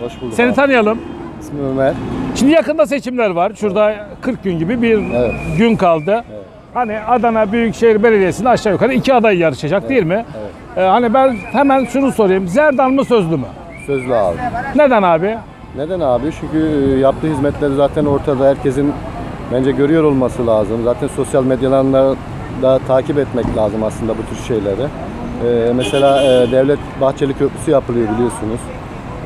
Hoş bulduk. Seni abi. tanıyalım. İsmim Ömer. Şimdi yakında seçimler var. Şurada 40 gün gibi bir Evet. gün kaldı. Hani Adana Büyükşehir Belediyesi'nde aşağı yukarı iki aday yarışacak değil mi? Ee, hani ben hemen şunu sorayım. Zerdan mı sözlü mü? Sözlü abi. Neden abi? Neden abi? Çünkü e, yaptığı hizmetleri zaten ortada. Herkesin bence görüyor olması lazım. Zaten sosyal medyalarında da takip etmek lazım aslında bu tür şeyleri. Ee, mesela e, Devlet Bahçeli Köprüsü yapılıyor biliyorsunuz.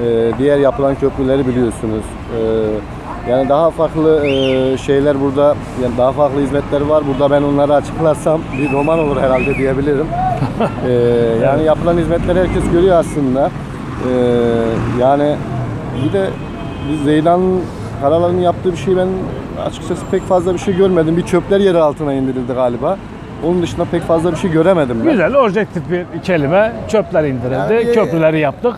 Ee, diğer yapılan köprüleri biliyorsunuz. Ee, yani daha farklı e, şeyler burada, yani daha farklı hizmetler var. Burada ben onları açıklarsam bir roman olur herhalde diyebilirim. Ee, yani yapılan hizmetleri herkes görüyor aslında. Yani bir de biz Zeydan Karalar'ın yaptığı bir şey ben açıkçası pek fazla bir şey görmedim. Bir çöpler yeri altına indirildi galiba. Onun dışında pek fazla bir şey göremedim ben. Güzel, objektif bir kelime. Çöpler indirildi, Yani- köprüleri yaptık.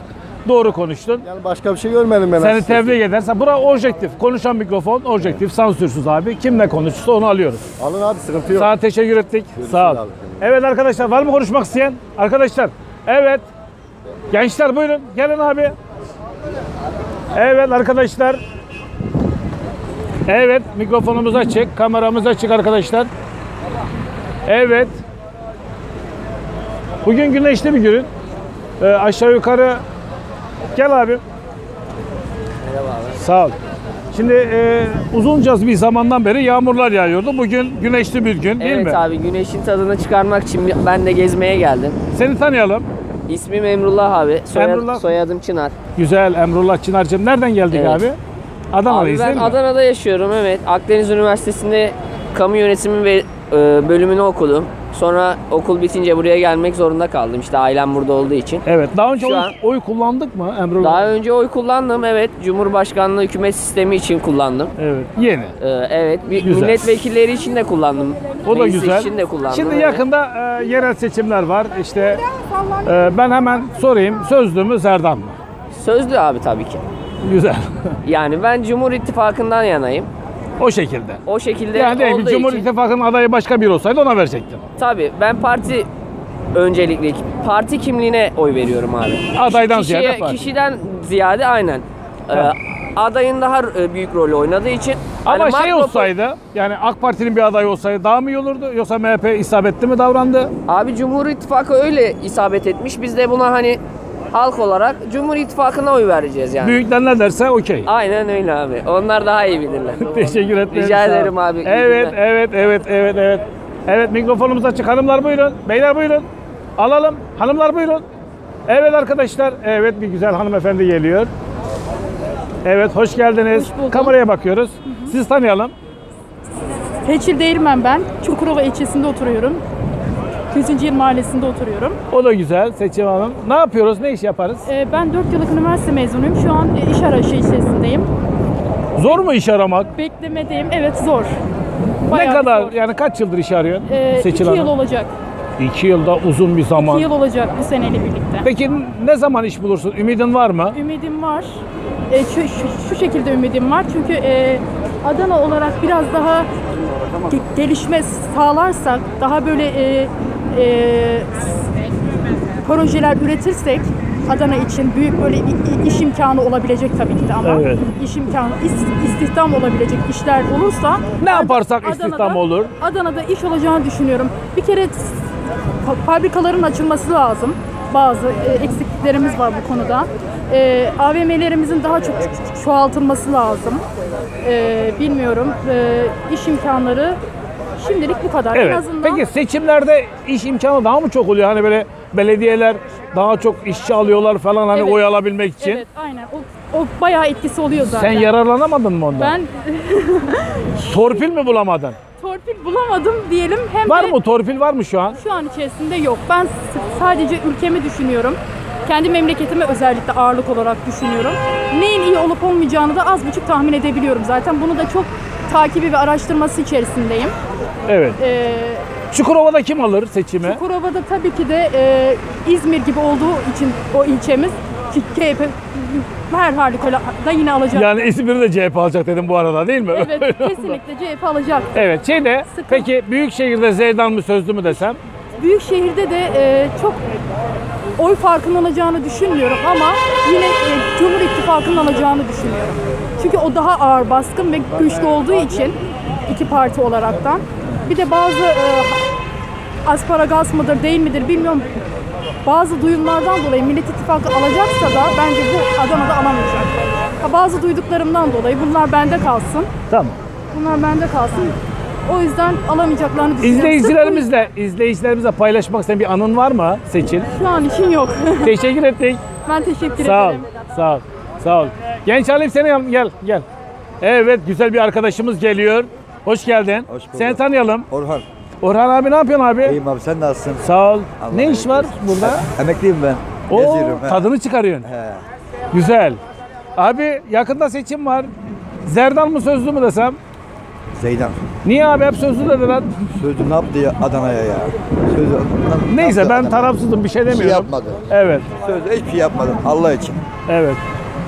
Doğru konuştun. Yani başka bir şey görmedim ben Seni açıkçası. tebrik edersen. Bura objektif. Konuşan mikrofon objektif, sansürsüz abi. Kimle konuşursa onu alıyoruz. Alın abi sıkıntı yok. Sana teşekkür ettik. Sağ ol. abi. Evet arkadaşlar var mı konuşmak isteyen? Arkadaşlar. Evet. Gençler buyurun. Gelin abi. Evet arkadaşlar. Evet mikrofonumuz açık. Kameramız açık arkadaşlar. Evet. Bugün güneşli bir gün. Ee, aşağı yukarı gel abi. Sağ ol. Şimdi e, uzunca bir zamandan beri yağmurlar yağıyordu. Bugün güneşli bir gün değil evet mi? abi güneşin tadını çıkarmak için ben de gezmeye geldim. Seni tanıyalım. İsmim Emrullah abi. Soyad- Emrullah. Soyadım Çınar. Güzel Emrullah Çınar'cığım. Nereden geldik Evet. abi? Abi Adana'dayız ben değil mi? Adana'da yaşıyorum evet. Akdeniz Üniversitesi'nde kamu yönetimi ve e, bölümünü okudum. Sonra okul bitince buraya gelmek zorunda kaldım. İşte ailem burada olduğu için. Evet. Daha önce Şu oy, an- oy kullandık mı Emrullah? Daha önce oy kullandım evet. Cumhurbaşkanlığı hükümet sistemi için kullandım. Evet. Yeni. E, evet. Bir Güzel. milletvekilleri için de kullandım. O da Meclis güzel. için de kullandım. Şimdi evet. yakında e, yerel seçimler var. İşte e, ben hemen sorayım. Sözlü mü Zerdan mı? Sözlü abi tabii ki. Güzel. Yani ben Cumhur İttifakı'ndan yanayım. O şekilde. O şekilde Yani değil olduğu Cumhur için. İttifakı'nın adayı başka biri olsaydı ona verecektin. Tabii ben parti öncelikli parti kimliğine oy veriyorum abi. Adaydan Kişiye- ziyade parti. Kişiden ziyade aynen. Ee, adayın daha e, büyük rolü oynadığı için Ama hani şey makro- olsaydı, yani AK Parti'nin bir adayı olsaydı daha mı iyi olurdu? Yoksa MHP isabetli mi davrandı? Abi Cumhur İttifakı öyle isabet etmiş. Biz de buna hani halk olarak Cumhur İttifakı'na oy vereceğiz yani. Büyükler ne derse okey. Aynen öyle abi. Onlar daha iyi bilirler. Teşekkür ederim. Rica ederim abi, Evet, evet, evet, evet, evet. Evet mikrofonumuz açık. Hanımlar buyurun. Beyler buyurun. Alalım. Hanımlar buyurun. Evet arkadaşlar. Evet bir güzel hanımefendi geliyor. Evet hoş geldiniz. Hoş bulduk. Kameraya bakıyoruz. Siz tanıyalım. Teçhil Değirmen ben. Çukurova ilçesinde oturuyorum. 100. Mahallesi'nde oturuyorum. O da güzel Seçim Hanım. Ne yapıyoruz? Ne iş yaparız? Ee, ben 4 yıllık üniversite mezunuyum. Şu an e, iş arayışı içerisindeyim. Zor mu iş aramak? Beklemedeyim. Evet zor. ne Bayağı kadar? zor. Yani kaç yıldır iş arıyorsun? Ee, Seçil iki yıl Hanım? olacak. İki yılda uzun bir zaman. 2 yıl olacak bu seneyle birlikte. Peki ne zaman iş bulursun? Ümidin var mı? Ümidim var. Ee, şu, şu, şu şekilde ümidim var. Çünkü e, Adana olarak biraz daha ge- gelişme sağlarsak, daha böyle e, e, projeler üretirsek Adana için büyük böyle iş imkanı olabilecek tabii ki de ama Evet. iş imkanı, is- istihdam olabilecek işler olursa Ne yaparsak Adana'da- istihdam olur? Adana'da iş olacağını düşünüyorum. Bir kere fa- fabrikaların açılması lazım. Bazı e, eksikliklerimiz var bu konuda. E, AVM'lerimizin daha çok ço- çoğaltılması lazım. E, bilmiyorum. E, iş imkanları şimdilik bu kadar. En Evet. azından Peki seçimlerde iş imkanı daha mı çok oluyor? Hani böyle belediyeler daha çok işçi alıyorlar falan hani Evet. oy alabilmek için. Evet, aynen. O, o bayağı etkisi oluyor zaten. Sen yararlanamadın mı ondan? ben Torpil mi bulamadın? torpil bulamadım diyelim. Hem Var de mı torpil var mı şu an? Şu an içerisinde yok. Ben sadece ülkemi düşünüyorum. Kendi memleketime özellikle ağırlık olarak düşünüyorum. Neyin iyi olup olmayacağını da az buçuk tahmin edebiliyorum zaten. Bunu da çok takibi ve araştırması içerisindeyim. Evet. Ee, Çukurova'da kim alır seçimi? Çukurova'da tabii ki de e, İzmir gibi olduğu için o ilçemiz CHP her halükarda yine alacak. Yani İzmir'i de CHP alacak dedim bu arada değil mi? Evet kesinlikle CHP alacak. Evet şeyde Sıkı- peki büyük şehirde Zeydan mı sözlü mü desem? Büyük şehirde de e, çok oy farkının alacağını düşünmüyorum ama yine e, Cumhur İttifakı'nın alacağını düşünüyorum. Çünkü o daha ağır baskın ve güçlü olduğu için iki parti olaraktan. Bir de bazı e, asparagas mıdır değil midir bilmiyorum. Bazı duyumlardan dolayı Millet İttifakı alacaksa da bence bu Adana'da alamayacak. Ha, bazı duyduklarımdan dolayı bunlar bende kalsın. Tamam. Bunlar bende kalsın. O yüzden alamayacaklarını düşünüyorum. İzleyicilerimizle, izleyicilerimizle paylaşmak istediğin bir anın var mı Seçil? Şu an için yok. Teşekkür ettik. ben teşekkür Sağ ol. ederim. Sağ ol. Sağ ol. Genç alayım seni yanım. Gel, gel. Evet, güzel bir arkadaşımız geliyor. Hoş geldin. Hoş bulduk. Seni tanıyalım. Orhan. Orhan abi ne yapıyorsun abi? İyiyim abi sen nasılsın? Sağ ol. Allah ne iş var versin. burada? Emekliyim ben. Oo, Geziyorum. he. tadını çıkarıyorsun. He. Güzel. Abi yakında seçim var. Zerdan mı sözlü mü desem? Zeydan. Niye abi hep sözlü dediler? Sözü ne yaptı ya Adana'ya ya? Sözü ne- ne Neyse ben Adana'ya? tarafsızım bir şey Bir şey demiyorum. yapmadı. Evet, Sözü hiçbir şey yapmadı Allah için. evet.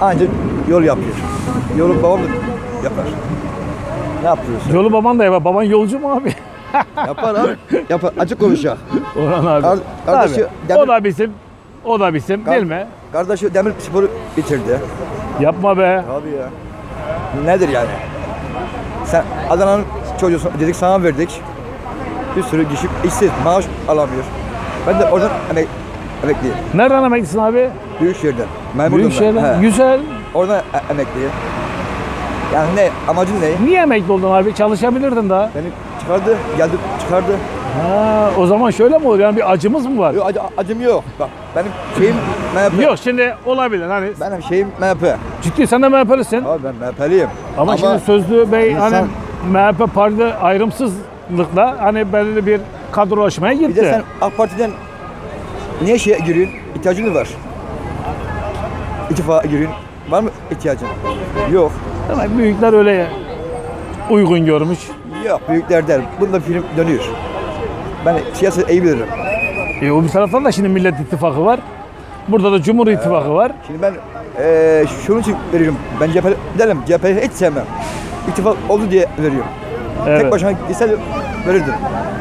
Ancak yol yapıyor. Yolu babam da yapar. Ne yapıyorsun? Yolu baban da yapar. Baban yolcu mu abi? yapar abi. Yapar. Açık konuşacak. Orhan abi. Kar- kardeşi Tabii. O demir- da bizim. O da bizim Kar- değil mi? Kardeşi demir sporu bitirdi. Yapma be. Abi ya. Nedir yani? Sen Adana'nın çocuğusun dedik sana verdik. Bir sürü kişi işsiz, maaş alamıyor. Ben de oradan emek, emekliyim. Nereden emeklisin abi? Büyükşehir'den. Memurdum Büyük ben. şeyler. He. Güzel. Oradan e- emekliyim. Yani ne? Amacın ne? Niye emekli oldun abi? Çalışabilirdin daha. Beni çıkardı, geldi çıkardı. Ha, o zaman şöyle mi oluyor? Yani bir acımız mı var? Yok, acı, acım yok. Bak benim şeyim MHP. Yok şimdi olabilir hani Benim şeyim MHP. ciddi sen de MHP'lisin. Abi ben MHP'liyim. Ama, şimdi Sözlü Bey insan- hani MHP partide ayrımsızlıkla hani belirli bir kadrolaşmaya gitti. bir de sen AK Parti'den niye şeye giriyorsun? İhtiyacın mı var? İttifaka giriyorsun. Var mı ihtiyacın? Yok. Demek büyükler öyle uygun görmüş. Yok büyükler der. Bunda film dönüyor. Ben siyaset iyi bilirim. E, o bir taraftan da şimdi Millet İttifakı var. Burada da Cumhur İttifakı var. Şimdi ben eee şunun için veriyorum. Ben CHP. CHP'yi hiç sevmem. İttifak oldu diye veriyorum. Evet. Tek başına gitse verirdim.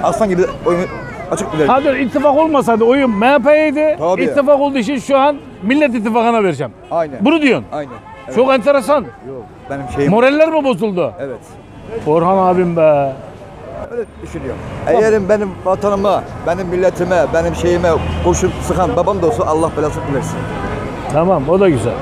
Aslan gibi oyunu açık verirdim. Ha diyor ittifak olmasaydı oyun MHP'ydi. Tabii. İttifak olduğu için şu an Millet İttifakı'na vereceğim. Aynen. Bunu diyorsun. Aynen. Evet. Çok enteresan. Yok. Benim şeyim. Moraller mi bozuldu? Evet. Orhan abim be. Öyle düşünüyorum. Eğer benim vatanıma, benim milletime, benim şeyime kurşun sıkan babam da olsa Allah belasını versin. Tamam o da güzel.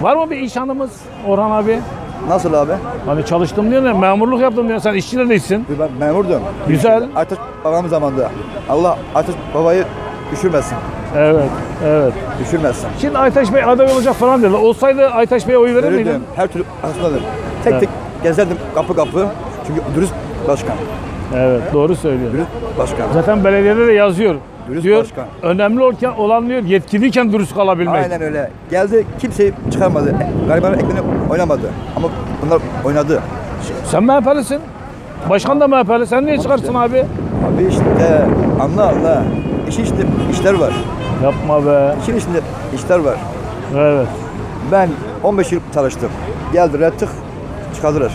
Var mı bir iş hanımız Orhan abi? Nasıl abi? Hani çalıştım diyor ya, memurluk yaptım diyor. Sen işçi de değilsin. Ben memurdum. Güzel. Aytaç babam zamanında. Allah Aytaç babayı düşürmesin. Evet, evet. Düşürmesin. Şimdi Aytaş Bey aday olacak falan dedi. Olsaydı Aytaş Bey'e oy verir miydin? Verirdim. Her türlü arasındadır. Tek Evet. tek gezerdim kapı kapı. Çünkü dürüst başkan. Evet, doğru söylüyor. Dürüst başkan. Zaten belediyede de yazıyor. Dürüst diyor, başkan. önemli olken, olan diyor, yetkiliyken dürüst kalabilmek. Aynen öyle. Geldi kimseyi çıkarmadı. Garibanın ekmeğini oynamadı. Ama bunlar oynadı. Sen MHP'lisin. Başkan da MHP'li. Sen niye çıkarsın abi? Abi işte anla anla. İşin içinde işler var. Yapma be. İşin içinde işler var. Evet. Ben 15 yıl çalıştım. Geldiler tık çıkardılar.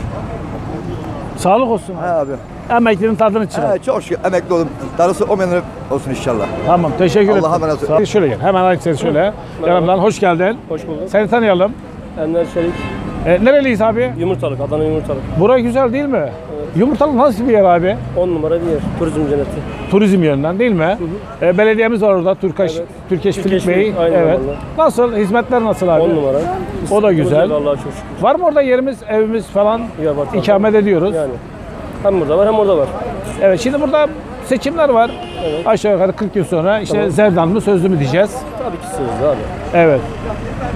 Sağlık olsun. Ha abi. Emeklinin tadını çıkar. Ha, çok şükür emekli oldum. Darısı o menere olsun inşallah. Tamam, teşekkür ederim. Allah'a emanet olun. Şöyle gel. Hemen alayım seni şöyle. Yanımdan hoş geldin. Hoş bulduk. Seni tanıyalım. Enver Çelik, E, nereliyiz abi? Yumurtalık, Adana Yumurtalık. Bura güzel değil mi? Yumurtalık nasıl bir yer abi? 10 numara bir yer, turizm cenneti. Turizm yönünden değil mi? E, belediyemiz var orada. Türkeş, Evet. Türkeş Türkeş Filik Bey. Aynı Evet. zamanda. Nasıl? Hizmetler nasıl abi? 10 numara. O da güzel. Allah'a çok şükür. Var mı orada yerimiz, evimiz falan? Ya var. İkamet ediyoruz. Yani. Hem burada var hem orada var. Evet şimdi burada seçimler var. Evet. Aşağı yukarı 40 gün sonra işte Tamam. Zerdan mı sözlü mü diyeceğiz. Tabii ki sözlü abi. Evet.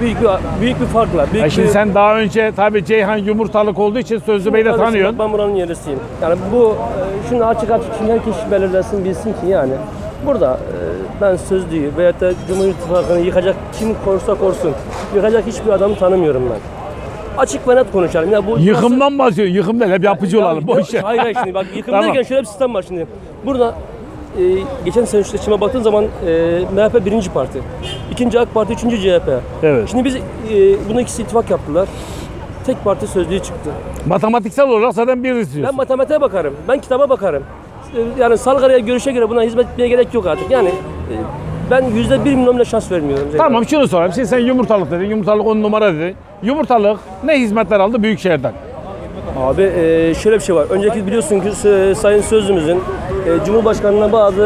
Büyük bir büyük bir fark var. Büyük E şimdi bir, sen daha önce tabii Ceyhan Yumurtalık olduğu için Sözlü Bey'i de Tabii tanıyorsun. Ben buranın yerlisiyim. Yani bu e, şunu açık açık şimdi herkes belirlesin bilsin ki yani burada e, ben sözlüyü veyahut da Cumhur İttifakı'nı yıkacak kim korsa korsun yıkacak hiçbir adamı tanımıyorum ben. Açık ve net konuşalım. Ya bu nasıl- Yıkımdan bahsediyor. Yıkım değil. Hep yapıcı Ya, olalım. Boş ver. Hayır hayır şimdi bak yıkım Tamam. derken şöyle bir sistem var şimdi. Burada e, geçen sene seçime baktığın zaman e, MHP birinci parti. ikinci AK Parti, üçüncü CHP. Evet. Şimdi biz e, bunun ikisi ittifak yaptılar. Tek parti sözlüğü çıktı. Matematiksel olarak zaten bir Ben istiyorsun. matematiğe bakarım. Ben kitaba bakarım. E, Yani Salgara'ya görüşe göre buna hizmet etmeye gerek yok artık. Yani e, ben yüzde bir milyon bile şans vermiyorum. Zeydan. Tamam şunu sorayım. Şimdi sen yumurtalık dedin. Yumurtalık 10 numara dedin. Yumurtalık ne hizmetler aldı Büyükşehir'den? Abi e, şöyle bir şey var. Önceki biliyorsun ki e, Sayın Sözlümüzün e, Cumhurbaşkanı'na bazı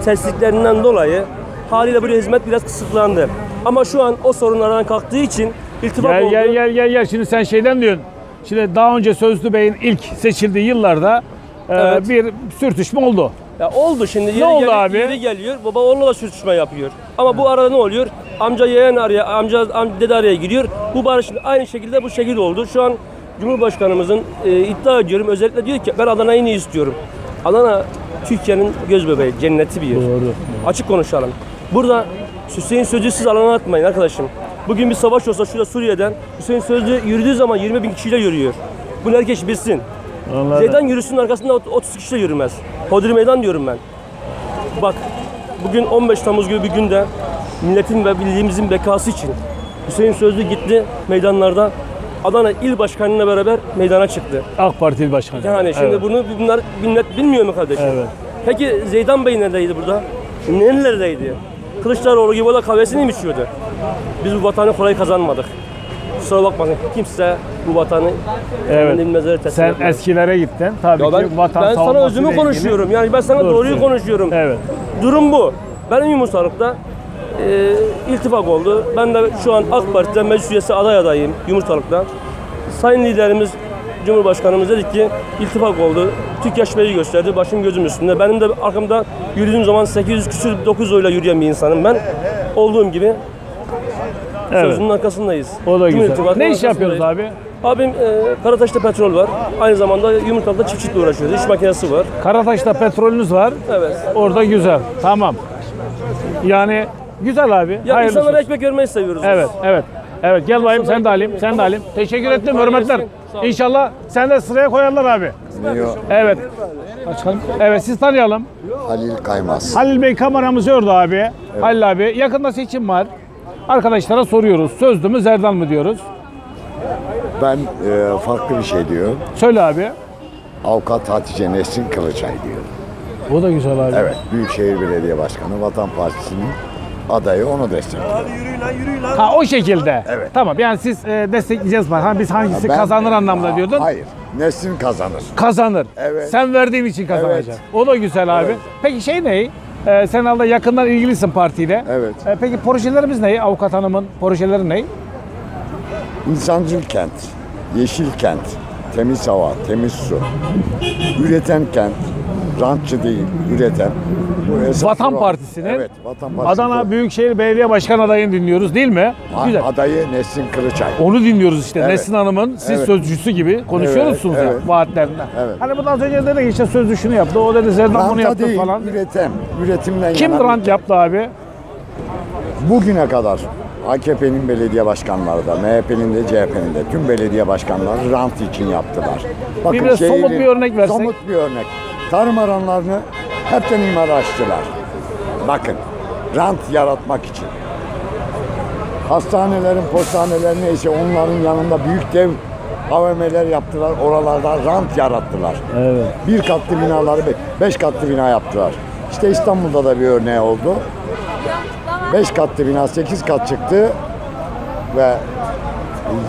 e, tersliklerinden dolayı haliyle buraya hizmet biraz kısıtlandı. Ama şu an o sorunlardan kalktığı için iltifat Gel oldu. gel gel gel gel. Şimdi sen şeyden diyorsun. Şimdi daha önce Sözlü Bey'in ilk seçildiği yıllarda Evet. bir sürtüşme oldu. Ya oldu şimdi. Yeri oldu geliyor, abi? Yeri geliyor. Baba oğluna da sürtüşme yapıyor. Ama bu arada ne oluyor? Amca yeğen araya, amca am, dede araya giriyor. Bu barış aynı şekilde bu şekilde oldu. Şu an Cumhurbaşkanımızın e, iddia ediyorum özellikle diyor ki ben Adana'yı ne istiyorum? Adana Türkiye'nin göz bebeği, cenneti bir yer. Doğru. Açık konuşalım. Burada Hüseyin Sözcü siz alana atmayın arkadaşım. Bugün bir savaş olsa şurada Suriye'den Hüseyin Sözcü yürüdüğü zaman 20 bin kişiyle yürüyor. Bunu herkes bilsin. Anladım. Zeydan yürüsün arkasında ot- 30 kişi de yürümez. Hodri meydan diyorum ben. Bak bugün 15 Temmuz gibi bir günde milletin ve bildiğimizin bekası için Hüseyin Sözlü gitti meydanlarda Adana il başkanıyla beraber meydana çıktı. AK Parti Başkanı. Yani şimdi Evet. bunu bunlar millet bilmiyor mu kardeşim? Evet. Peki Zeydan Bey neredeydi burada? Nerelerdeydi? Kılıçdaroğlu gibi o da kahvesini mi içiyordu? Biz bu vatanı kolay kazanmadık. Kusura bakmayın. Kimse bu vatanı Evet. teslim Sen etmez. eskilere gittin. Tabii Ya ben, ki vatan ben sana özümü ilgili. konuşuyorum. Yani ben sana Doğru doğruyu konuşuyorum. Evet. Durum bu. Benim yumurtalıkta e, iltifak oldu. Ben de şu an AK Parti'den meclis üyesi aday adayım yumurtalıkta. Sayın liderimiz Cumhurbaşkanımız dedi ki iltifak oldu. Beyi gösterdi. Başım gözüm üstünde. Benim de arkamda yürüdüğüm zaman 800 küsür 9 oyla yürüyen bir insanım ben. Olduğum gibi Evet. sözünün arkasındayız. O da Cumhur güzel. İttifakı'nın Ne iş yapıyoruz abi? Abim e, Karataş'ta petrol var. Aynı zamanda yumurtalıkta çiftçilikle uğraşıyoruz. İş makinesi var. Karataş'ta petrolünüz var. Evet. Orada güzel. Tamam. Yani güzel abi. Ya Hayırlısı insanlara olsun. ekmek vermeyi seviyoruz. biz. Evet, evet. Evet gel bayım sen de alayım. Sen de alayım. Teşekkür ettim. Hürmetler. İnşallah sen de sıraya koyarlar abi. Evet. Açalım. Evet siz tanıyalım. Halil Kaymaz. Halil Bey kameramızı ördü abi. Halil abi yakında seçim var. Arkadaşlara soruyoruz. Sözlü mü Zerdan mı diyoruz. Ben e, farklı bir şey diyorum. Söyle abi. Avukat Hatice Nesrin Kılıçay diyorum. O da güzel abi. Evet, Büyükşehir Belediye Başkanı Vatan Partisi'nin adayı onu destekliyor. Ha o şekilde. Evet. Tamam yani siz e, destekleyeceğiz var. Ha biz hangisi Ben- kazanır anlamda Aa, diyordun. Hayır, Nesrin kazanır. Kazanır. Evet. Sen verdiğin için kazanacak. O da güzel abi. Evet. Peki şey ne? Ee, sen halde yakından ilgilisin partiyle. Evet. Ee, peki projelerimiz ne? Avukat hanımın projeleri ne? İnsancıl kent, yeşil kent, temiz hava, temiz su. Üreten kent, rantçı değil, üreten. Bu Vatan bu. Partisi'nin Evet, Vatan Partisi. Adana Büyükşehir Belediye Başkan adayını dinliyoruz değil mi? Güzel. Adayı Nesrin Kılıçay. Onu dinliyoruz işte. Evet. Nesin Hanım'ın siz Evet. sözcüsü gibi konuşuyorsunuz Evet, evet. vaatlerinden. Evet. Hani bu da az önce dedi ki işte sözcü şunu yaptı, o dedi Zerdan bunu yaptı değil, falan. üreten. Üretimden Kim rant yaptı abi? Bugüne kadar AKP'nin belediye başkanları da, MHP'nin de CHP'nin de tüm belediye başkanları rant için yaptılar. Bir de somut bir örnek versek. Somut bir örnek. Tarım alanlarını hepten imara açtılar. Bakın, rant yaratmak için. Hastanelerin, postanelerin neyse onların yanında büyük dev AVM'ler yaptılar. Oralarda rant yarattılar. Evet. Bir katlı binaları be- beş katlı bina yaptılar. İşte İstanbul'da da bir örneği oldu. Beş katlı bina sekiz kat çıktı ve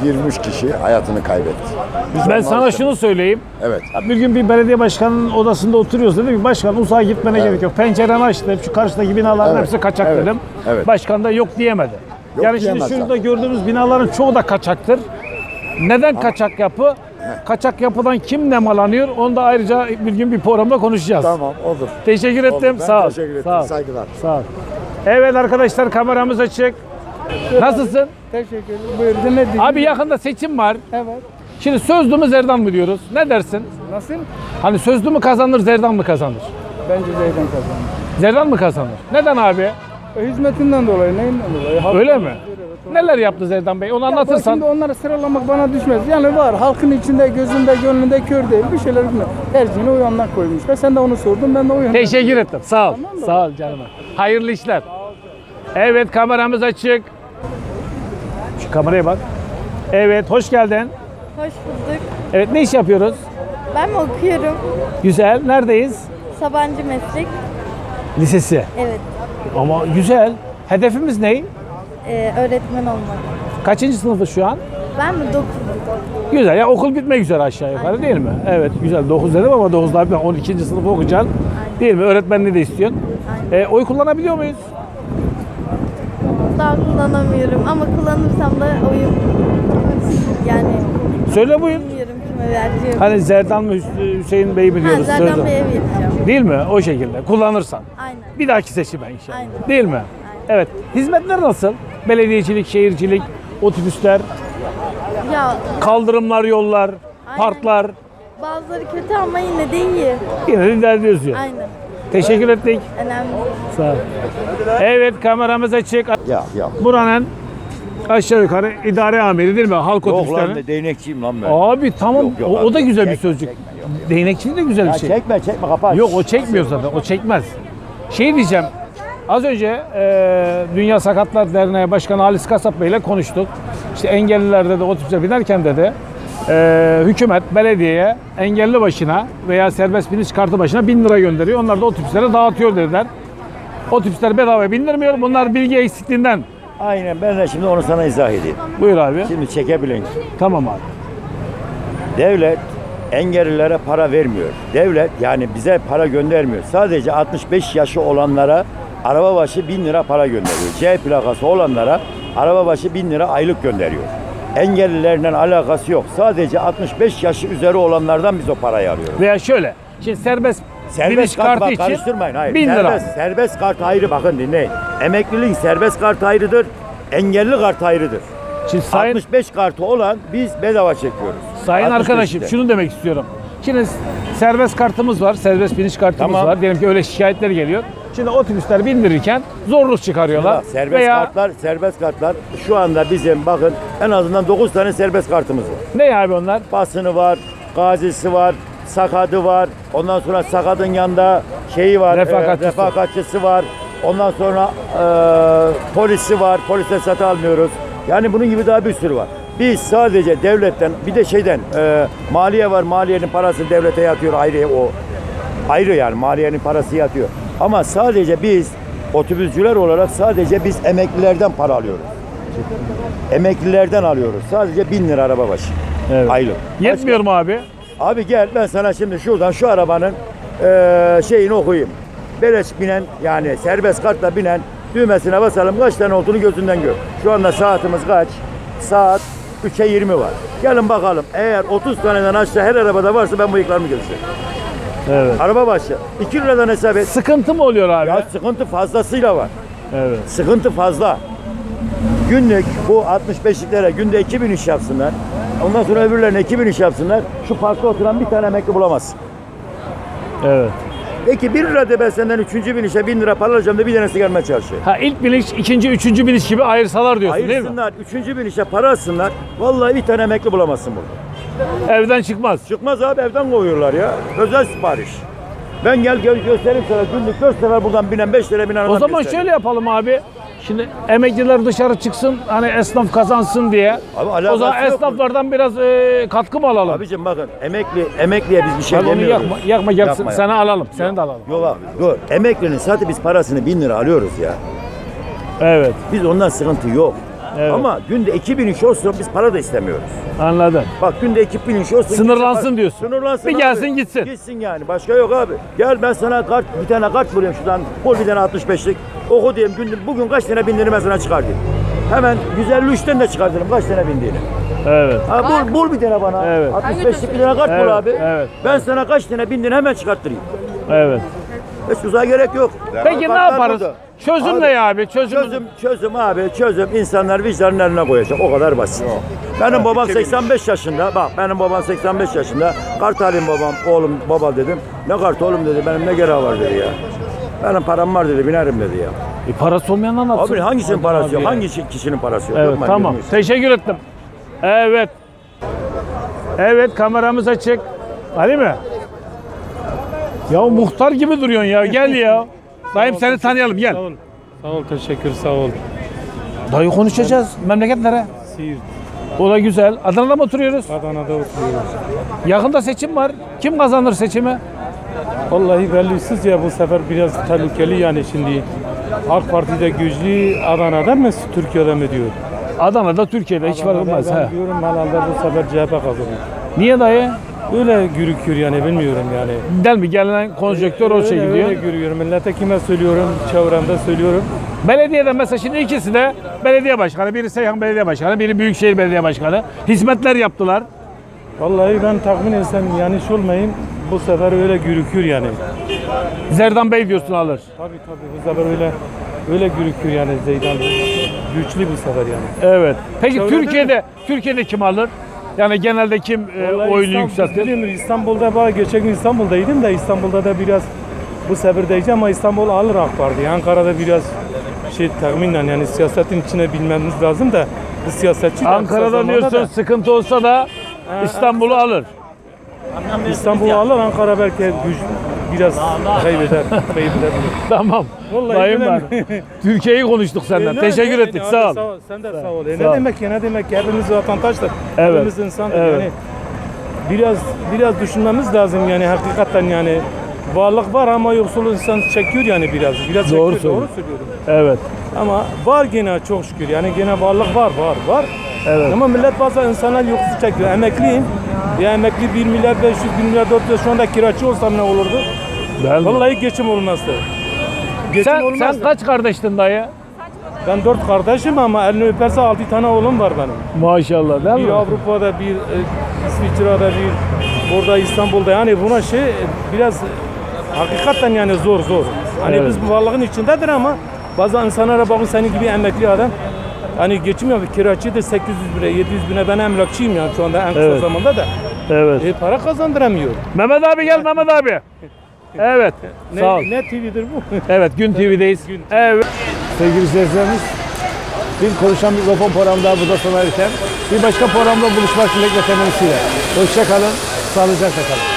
23 kişi hayatını kaybetti. Biz Ben sana işte- şunu söyleyeyim. Evet. Bir gün bir belediye başkanının odasında oturuyoruz dedim ki başkan uzağa gitmene Evet. gerek yok. Pencereni aç dedim. Şu karşıdaki binaların Evet. hepsi kaçak Evet. dedim. Evet. Başkan da yok diyemedi. Yok yani şimdi şurada gördüğümüz binaların çoğu da kaçaktır. Neden kaçak yapı? Kaçak yapıdan kim nemalanıyor? Onu da ayrıca bir gün bir programda konuşacağız. Tamam olur. Teşekkür Olur. ettim. Ben Sağ ol. teşekkür ederim. Sağ ol. Saygılar. Sağ ol. Evet arkadaşlar kameramız açık. Nasılsın? Teşekkür ederim. Buyur dinledik. Abi yakında seçim var. Evet. Şimdi sözlü mü Zerdan mı diyoruz? Ne dersin? Nasıl? Hani sözlü mü kazanır, Zerdan mı kazanır? Bence Zeydan kazandı. Zerdan mı kazanır? Neden abi? E, hizmetinden dolayı, neyinden dolayı? Halk- Öyle mi? Neler yaptı Zerdan Bey? Onu anlatırsan. Şimdi onları sıralamak bana düşmez. Yani var halkın içinde, gözünde, gönlünde kör değil. Bir şeyler bilmiyor. Tercihini o yandan koymuş. Ve sen de onu sordun, ben de o yandan. Teşekkür ettim. Sağ ol. Tamam mı? Sağ ol canım. Hayırlı işler. Evet kameramız açık. Şu kameraya bak. Evet hoş geldin. Hoş bulduk. Evet ne iş yapıyoruz? Ben mi okuyorum? Güzel. Neredeyiz? Sabancı Meslek. Lisesi. Evet. Ama güzel. Hedefimiz ne? Ee, öğretmen olmak. Kaçıncı sınıfı şu an? Ben mi 9? Güzel ya okul bitmek üzere aşağı yukarı değil mi? Evet güzel 9 dedim ama 9 daha bitmez. 12. sınıfı okuyacaksın. Değil mi? Öğretmenliği de istiyorsun. E, oy kullanabiliyor muyuz? Daha kullanamıyorum ama kullanırsam da oyun yani Söyle buyur. bilmiyorum kime vereceğim. Hani Zerdan mı Hüs- Hüseyin Bey mi Ha, diyoruz? Zerdan Sözde. Bey'e vereceğim. Değil mi? O şekilde. Kullanırsan. Aynen. Bir dahaki seçime inşallah. Aynen. Değil mi? Evet. Hizmetler nasıl? Belediyecilik, şehircilik, otobüsler, Ya kaldırımlar, yollar, parklar. bazıları kötü ama yine de iyi. Yine de ediyoruz diyor. Aynen. Teşekkür ettik. Önemli. Sağ ol. Evet kameramız açık. Ya ya. Buranın aşağı yukarı idare amiri değil mi? Halk Yok lan otobüslerinin. de değnekçiyim lan ben. Abi tamam Yok, yok o, o da güzel bir Çekme, sözcük. Değnekçilik de güzel bir Ya şey. çekme çekme kapat. Yok o çekmiyor zaten. O çekmez. Şey diyeceğim. Az önce e, Dünya Sakatlar Derneği Başkanı Halis Kasap Bey ile konuştuk. İşte engellilerde de otobüse binerken dedi. e, hükümet belediyeye engelli başına veya serbest biniş kartı başına 1000 lira gönderiyor. Onlar da otobüslere dağıtıyor dediler. Otobüsler bedava bindirmiyor. Bunlar bilgi eksikliğinden. Aynen ben de şimdi onu sana izah edeyim. Buyur abi. Şimdi çekebilin. Tamam abi. Devlet engellilere para vermiyor. Devlet yani bize para göndermiyor. Sadece 65 yaşı olanlara araba başı 1000 lira para gönderiyor. C plakası olanlara araba başı 1000 lira aylık gönderiyor. Engellilerle alakası yok. Sadece 65 yaşı üzeri olanlardan biz o parayı alıyoruz. Veya şöyle. Şimdi serbest, Serbest kart kartı bak için karıştırmayın. Hayır. 1000 lira. Serbest, serbest kart ayrı bakın dinleyin. Emekliliğin serbest kart ayrıdır. Engelli kart ayrıdır. Şimdi sayın, 65 kartı olan biz bedava çekiyoruz. sayın 65'te. arkadaşım şunu demek istiyorum. Şimdi serbest kartımız var, serbest biniş kartımız Tamam. var. Diyelim ki öyle şikayetler geliyor. Şimdi otobüsler bindirirken zorluk çıkarıyorlar. Bak, serbest Veya kartlar, serbest kartlar şu anda bizim bakın en azından 9 tane serbest kartımız var. ne abi onlar? Basını var, gazisi var, sakadı var. Ondan sonra sakadın yanında şeyi var, Refakatçisi. e, refakatçisi var. Ondan sonra e, polisi var, polise satı almıyoruz. Yani bunun gibi daha bir sürü var. Biz sadece devletten bir de şeyden e, maliye var, maliyenin parası devlete yatıyor ayrı o ayrı yani maliyenin parası yatıyor. Ama sadece biz otobüsçüler olarak sadece biz emeklilerden para alıyoruz. Emeklilerden alıyoruz. Sadece bin lira araba başı. Evet. Aylık. Yetmiyor mu abi? Abi gel ben sana şimdi şuradan şu arabanın eee, şeyini okuyayım. Beleş binen yani serbest kartla binen düğmesine basalım kaç tane olduğunu gözünden gör. Şu anda saatimiz kaç? Saat 3'e 20 var. Gelin bakalım eğer 30 taneden aşağı her arabada varsa ben bıyıklarımı göstereyim. Evet. Araba başı 2 liradan hesap et. Sıkıntı mı oluyor abi? Ya sıkıntı fazlasıyla var. Evet. Sıkıntı fazla. Günlük bu 65'liklere günde 2000 iş yapsınlar. Ondan sonra öbürlerine 2000 iş yapsınlar. Şu parkta oturan bir tane emekli bulamazsın. Evet. Peki 1 lira de ben senden 3. bin işe 1000 lira para alacağım da bir tanesi gelmeye çalışıyor. Ha ilk biniş, ikinci, üçüncü biniş gibi ayırsalar diyorsun değil mi? Ayırsınlar, 3. bin işe para alsınlar. Vallahi bir tane emekli bulamazsın burada. Evden çıkmaz. Çıkmaz abi evden koyuyorlar ya. Özel sipariş. Ben gel gö- göstereyim sana günlük 4 sefer buradan binen 5 lira binen O zaman göstereyim. şöyle yapalım abi. Şimdi emekliler dışarı çıksın hani esnaf kazansın diye. Abi o zaman yok esnaflardan biraz e, katkı mı alalım? Abicim bakın emekli emekliye biz bir şey demiyoruz. yakma, yakma gel Yapma, seni alalım. Seni de alalım. Yok abi dur. Emeklinin zaten biz parasını 1000 lira alıyoruz ya. Evet, Biz ondan sıkıntı yok. Evet. Ama günde 2000 iş olsun biz para da istemiyoruz. anladım. Bak günde 2000 iş olsun. Sınırlansın gitsin- diyorsun. Sınırlansın Bir abi. gelsin gitsin. Gitsin yani. Başka yok abi. Gel ben sana kart, bir tane kart bulayım şuradan. Bul bir tane 65'lik. Oku diyeyim günde, bugün kaç tane bindiğini ben sana çıkartayım. Hemen 153'ten de çıkartırım kaç tane bindiğini. Evet. Ha, bul, bul bir tane bana. Evet. 65'lik bir tane kart Evet, bul abi. evet. Ben sana kaç tane bindiğini hemen çıkarttırayım. Evet. Hiç uzağa gerek yok. Peki ne yaparız? burada. Çözüm Abi, ne ya abi? Çözüm. Çözüm, çözüm abi, çözüm insanlar vicdanın eline koyacak. O kadar basit. Benim babam 85 yaşında. Bak benim babam 85 yaşında. Kart alayım babam, oğlum baba dedim. Ne kart oğlum dedi. Benim ne gereği var dedi ya. Benim param var dedi, binerim dedi ya. E, parası olmayan anlatsın. Abi hangisinin Hadi parası abi yok? ya. Hangi kişi- kişinin parası yok? Evet ben tamam. bilmiyorum. Teşekkür ettim. Evet. Evet kameramız açık. Ali mi? Ya muhtar gibi duruyorsun ya. Gel ya. Dayım seni tanıyalım gel. Sağ ol. Sağ ol, teşekkür, sağ ol. Dayı konuşacağız. Memleket nere? Siirt, O da güzel. Adana'da mı oturuyoruz? Adana'da oturuyoruz. Yakında seçim var. Kim kazanır seçimi? Vallahi bellisiz ya bu sefer biraz tehlikeli yani şimdi. AK Parti'de güçlü Adana'da mı Türkiye'de mi diyor? Adana'da Türkiye'de hiç fark olmaz. Ben He. diyorum herhalde bu sefer CHP kazanıyor. Niye dayı? Öyle gürükür yani bilmiyorum yani. Del mi gelen konjektör o şey Öyle- gidiyor. Öyle görüyorum. Millete kime söylüyorum, çevremde söylüyorum. Belediyede mesela şimdi ikisi de belediye başkanı. Biri Seyhan Belediye Başkanı, biri Büyükşehir Belediye Başkanı. Hizmetler yaptılar. Vallahi ben tahmin etsem yanlış olmayayım. Bu sefer öyle gürükür yani. Zerdan Bey diyorsun alır. Tabii tabii bu sefer öyle öyle gürükür yani Zeydan. Güçlü bu sefer yani. Evet. Peki Çevrede Türkiye'de Türkiye'de kim alır? Yani genelde kim e, Vallahi oyunu İstanbul- yükseltir? İstanbul'da bak geçen gün İstanbul'daydım da İstanbul'da da biraz bu diyeceğim ama İstanbul alır AK Parti. Ankara'da biraz şey tahminen yani siyasetin içine bilmemiz lazım da bu siyasetçi Ankara'da diyorsun da sıkıntı olsa da İstanbul'u alır. İstanbul'u alır Ankara belki güç biraz kaybeder. kaybeder. Tamam. Vallahi Dayım ben. Türkiye'yi konuştuk senden. E, Teşekkür ne- ettik. hadi Sağ ol. Sen de sağ ol. E, Sağ ne ol. demek ya ne demek ki hepimiz vatandaşlar. Evet. Hepimiz insandır Evet. yani. Biraz biraz düşünmemiz lazım yani hakikaten yani varlık var ama yoksul insan çekiyor yani biraz. Biraz Doğru çekiyor, doğru söylüyorum. Evet. Ama var gene çok şükür yani gene varlık var var var. Evet. Ama millet bazen insanlar yoksul çekiyor. Emekliyim. Ya emekli 1 milyar 500 1 milyar 400 şu anda kiraçı olsam ne olurdu? Ben Vallahi geçim olmazdı. Geçim sen, sen olmazdı. kaç kardeştin dayı? Ben dört kardeşim ama elini öperse altı tane oğlum var benim. Maşallah değil Bir mi? Avrupa'da, bir e, İsviçre'de, bir burada İstanbul'da. Yani buna şey e, biraz e, hakikaten yani zor zor. Hani Evet. biz bu varlığın içindedir ama bazı insanlara bakın senin gibi emekli adam Hani geçim yapıyor. Kiraçı da 800 bine, 700 bine. Ben emlakçıyım yani şu anda en kısa Evet. zamanda da. Evet. E, para kazandıramıyor. Mehmet abi gel Mehmet abi. Evet. Sağ ol. Ne, ne TV'dir bu? Evet Gün TV'deyiz. Gün TV. Evet. Sevgili izleyicilerimiz bir konuşan mikrofon programı daha burada sona erken bir başka programda buluşmak dilekle temennisiyle. Hoşça kalın, sağlıcakla kalın.